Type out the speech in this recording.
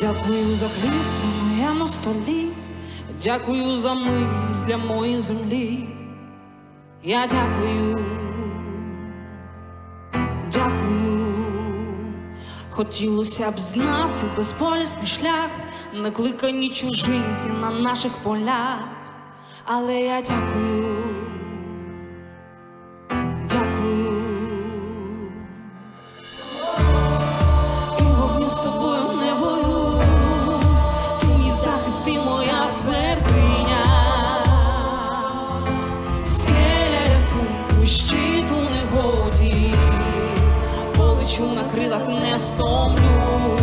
Дякую за хліб на моєму столі, дякую за милість для моєї землі. Я дякую, дякую, хотілося б знати безполісний шлях, не кликані чужинці на наших полях, але я дякую. Негоді, на крилах не стомлюсь.